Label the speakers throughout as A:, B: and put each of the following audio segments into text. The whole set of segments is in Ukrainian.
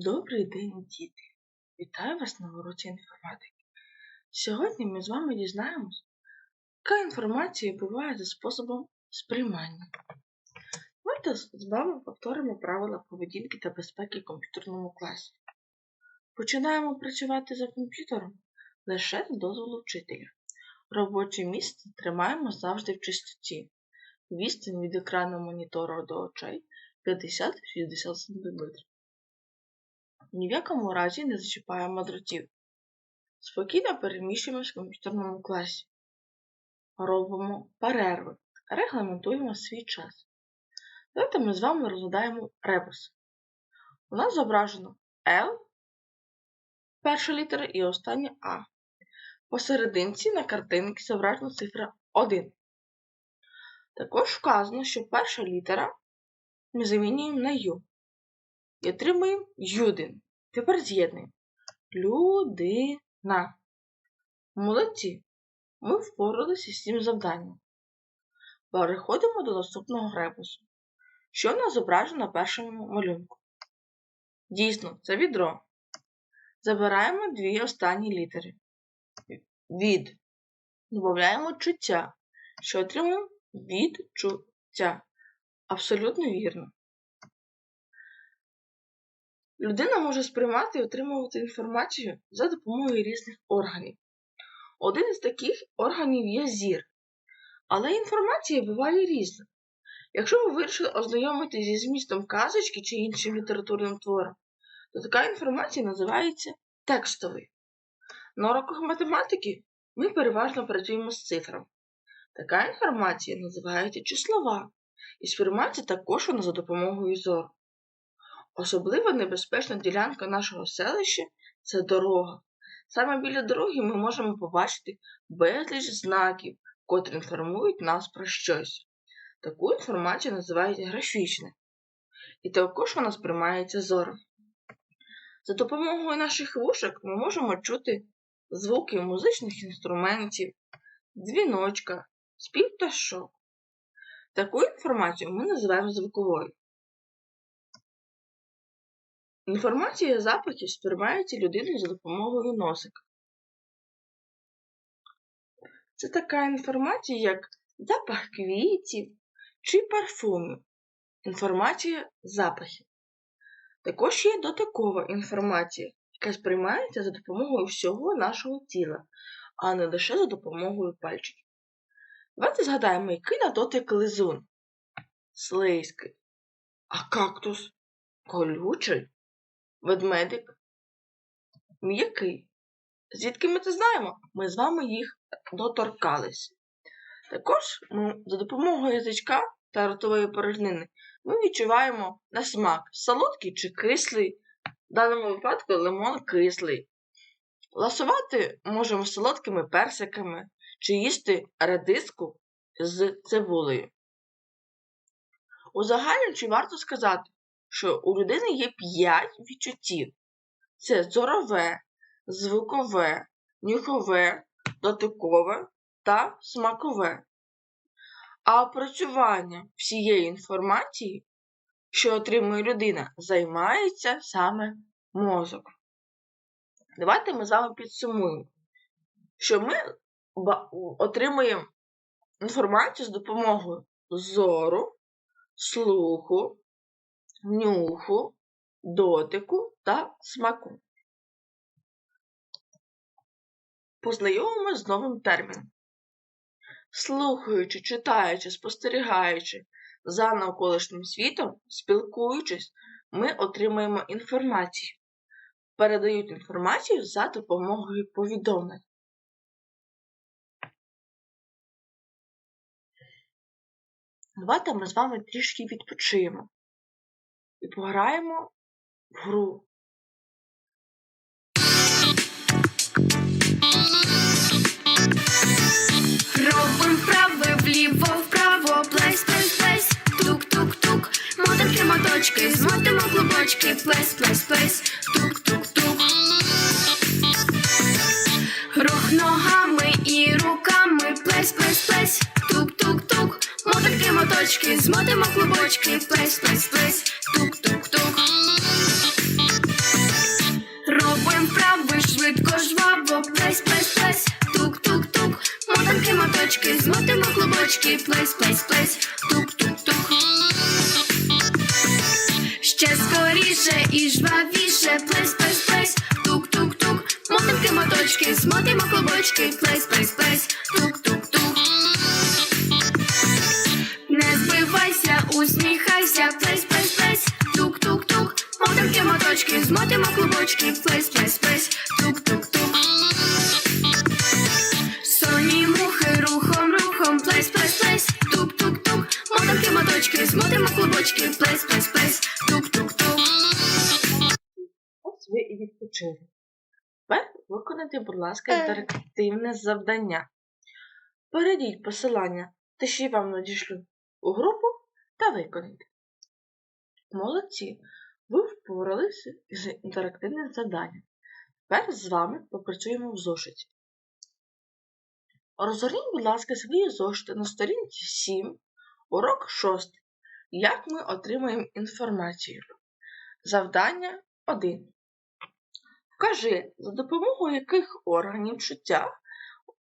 A: Добрий день, діти! Вітаю вас на уроці інформатики. Сьогодні ми з вами дізнаємось, яка інформація буває за способом сприймання. Давайте з вами повторимо правила поведінки та безпеки в комп'ютерному класі. Починаємо працювати за комп'ютером лише з дозволу вчителя. Робоче місце тримаємо завжди в чистоті. Відстань від екрану монітора до очей 50-60 см. Ні в якому разі не зачіпаємо дротів. Спокійно переміщуємось в комп'ютерному класі. Робимо перерви. Регламентуємо свій час. Давайте ми з вами розглядаємо ребус. У нас зображено L, перша літера і остання А. Посерединці на картинці зображена цифра 1. Також вказано, що перша літера ми замінюємо на Ю. І отримуємо Юдин. Тепер з'єднуємо. Людина. Молодці. Ми впоралися з цим завданням. Переходимо до наступного гребусу. Що нас зображено на першому малюнку? Дійсно, це відро. Забираємо дві останні літери. Від. Додаємо чуття, що отримуємо відчуття. Абсолютно вірно. Людина може сприймати і отримувати інформацію за допомогою різних органів. Один із таких органів є зір. Але інформація буває різна. Якщо ви вирішили ознайомитися зі змістом казочки чи іншим літературним твором, то така інформація називається текстовою. На уроках математики ми переважно працюємо з цифрами. Така інформація називається числова, і сприймається також вона за допомогою зору. Особливо небезпечна ділянка нашого селища це дорога. Саме біля дороги ми можемо побачити безліч знаків, котрі інформують нас про щось. Таку інформацію називають графічною. І також вона сприймається зором. За допомогою наших вушок ми можемо чути звуки музичних інструментів, дзвіночка, спів пташок. Таку інформацію ми називаємо звуковою. Інформація запахів сприймається людиною за допомогою носика. Це така інформація, як запах квітів чи парфумів. Інформація запахів. Також є дотикова інформація, яка сприймається за допомогою всього нашого тіла, а не лише за допомогою пальчиків. Давайте згадаємо, який на дотик лизун. Слизький. А кактус колючий. Ведмедик м'який. Звідки ми це знаємо? Ми з вами їх доторкались. Також ми за допомогою язичка та ротової порожнини ми відчуваємо на смак солодкий чи кислий, в даному випадку лимон кислий. Ласувати можемо солодкими персиками чи їсти редиску з цибулею. Узагальнюючи варто сказати, що у людини є п'ять відчуттів: це зорове, звукове, нюхове, дотикове та смакове. А опрацювання всієї інформації, що отримує людина, займається саме мозок. Давайте ми з вами підсумуємо, що ми отримуємо інформацію з допомогою зору, слуху, нюху, дотику та смаку. Познайомимося з новим терміном. Слухаючи, читаючи, спостерігаючи за навколишнім світом, спілкуючись, ми отримуємо інформацію. Передають інформацію за допомогою повідомлень. Давайте ми з вами трішки відпочиємо і пограємо в гру.
B: Робим вправи вліво, вправо, плесь, плесь, плесь, тук-тук-тук, мотанки, моточки, змотимо клубочки, плесь, плесь, плесь, тук-тук-тук. Рух ногами і руками, плесь, плесь, плесь, тук-тук-тук, мотанки, моточки, змотимо клубочки, плесь, плесь, плесь, быстріше і жвавіше. Плесь, плесь, плесь, тук-тук-тук. мотимки моточки, смотримо клубочки. Плесь, плесь, плесь, тук-тук-тук. Не збивайся, усміхайся, плесь, плесь, плесь, тук-тук-тук. мотимки моточки, смотримо клубочки. Плесь, плесь, плесь, тук-тук-тук.
A: І відпочили. Тепер виконайте, будь ласка, інтерактивне завдання. Перейдіть посилання, те, що я вам надішлю у групу, та виконайте. Молодці! Ви впоралися з інтерактивним завданням. Тепер з вами попрацюємо в зошиті. Розгорніть, будь ласка, свої зошити на сторінці 7, урок 6. Як ми отримаємо інформацію? Завдання 1. Вкажи, за допомогою яких органів чуття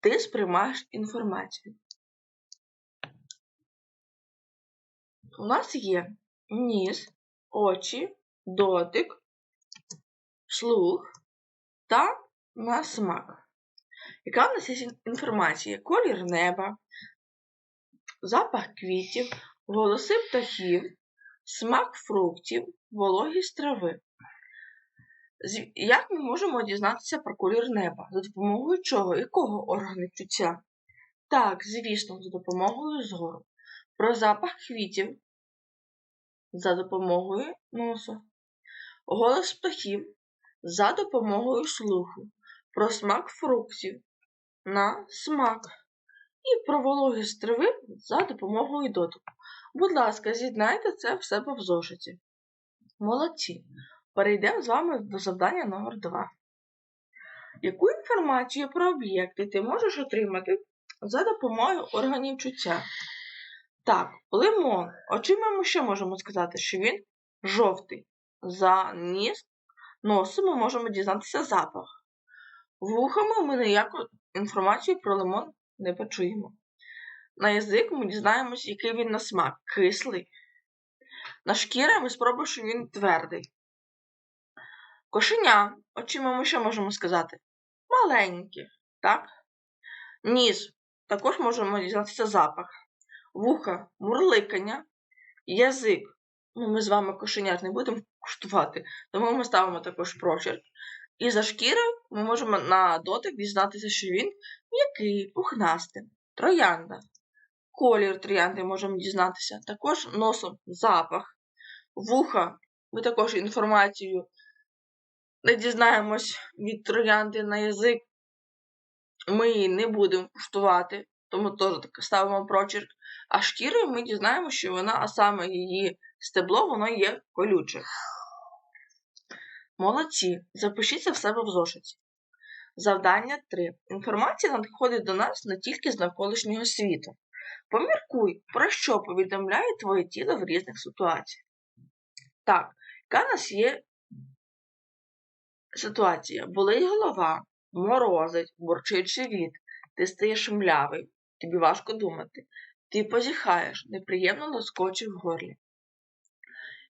A: ти сприймаєш інформацію. У нас є ніс, очі, дотик, слух та на смак. Яка в нас є інформація? Колір неба, запах квітів, голоси птахів, смак фруктів, вологість трави. Як ми можемо дізнатися про колір неба? За допомогою чого? Якого органу чуття? Так, звісно, за допомогою зору. Про запах квітів за допомогою носу. Голос птахів за допомогою слуху. Про смак фруктів на смак. І про вологість трави за допомогою дотику. Будь ласка, з'єднайте це в себе в зошиті. Молодці! Перейдемо з вами до завдання номер 2. Яку інформацію про об'єкти ти можеш отримати за допомогою органів чуття? Так, лимон. Очима ми що можемо сказати, що він жовтий. За ніс, носом ми можемо дізнатися запах. Вухами ми ніяку інформацію про лимон не почуємо. На язик ми дізнаємося, який він на смак, кислий. На шкірі ми спробуємо, що він твердий. Кошеня, очима ми що можемо сказати? Маленькі, так? Ніс. Також можемо дізнатися запах. Вуха, мурликання, язик. Ну, ми з вами кошенят не будемо куштувати, тому ми ставимо також прочерк. І за шкірою ми можемо на дотик дізнатися, що він м'який, пухнастий, троянда. Колір троянди можемо дізнатися. Також носом запах, вуха. Ми також інформацію не дізнаємось від троянди на язик. Ми її не будемо куштувати, тому теж так ставимо прочерк. А шкірою ми дізнаємося, що вона, а саме її стебло, воно є колюче. Молодці, запишіться в себе в зошиті. Завдання 3. Інформація надходить до нас не тільки з навколишнього світу. Поміркуй, про що повідомляє твоє тіло в різних ситуаціях. Так, яка нас є ситуація? Болить голова, морозить, бурчить живіт, ти стаєш млявий, тобі важко думати, ти позіхаєш, неприємно лоскоче в горлі.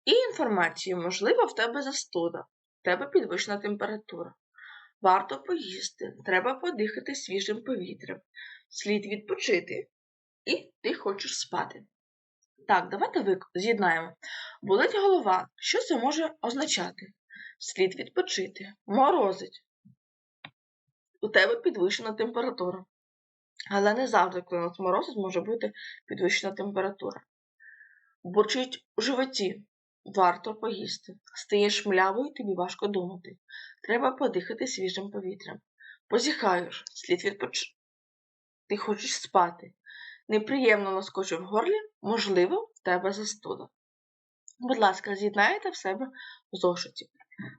A: І інформацію, можливо, в тебе застуда, в тебе підвищена температура. Варто поїсти, треба подихати свіжим повітрям, слід відпочити, і ти хочеш спати. Так, давайте з'єднаємо. Болить голова. Що це може означати? Слід відпочити, морозить. У тебе підвищена температура. Але не завжди, коли нас морозить, може бути підвищена температура. Бурчить у животі. Варто поїсти. Стаєш млявою, тобі важко думати. Треба подихати свіжим повітрям. Позіхаєш, слід відпоч... Ти хочеш спати. Неприємно наскочив в горлі, можливо, в тебе застуда. Будь ласка, з'єднайте в себе в зошиті.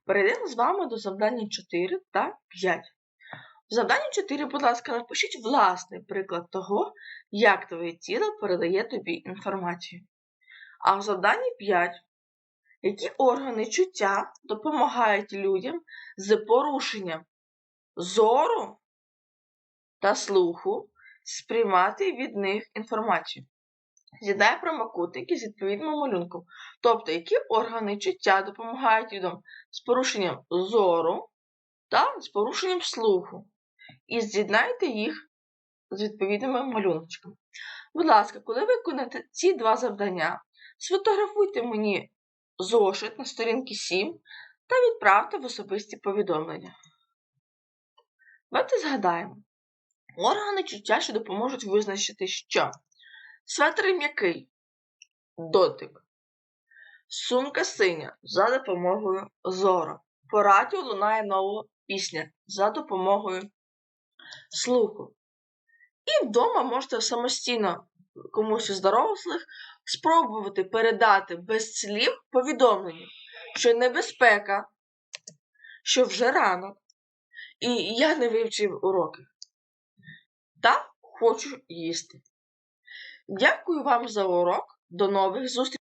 A: Перейдемо з вами до завдання 4 та 5. В завданні 4, будь ласка, напишіть власний приклад того, як твоє тіло передає тобі інформацію. А в завданні 5. Які органи чуття допомагають людям з порушенням зору та слуху сприймати від них інформацію? З'єднає прямокутники з відповідним малюнком, тобто які органи чуття допомагають людям з порушенням зору та з порушенням слуху. І з'єднайте їх з відповідними малюночками. Будь ласка, коли виконаєте ці два завдання, сфотографуйте мені зошит на сторінці 7 та відправте в особисті повідомлення. Давайте згадаємо. Органи чуття, що допоможуть визначити, що светр м'який дотик, сумка синя за допомогою зору. По радіо лунає нова пісня за допомогою слуху. І вдома можете самостійно комусь із дорослих спробувати передати без слів повідомлення, що небезпека, що вже ранок, і я не вивчив уроки. Та хочу їсти. Дякую вам за урок. До нових зустрічей!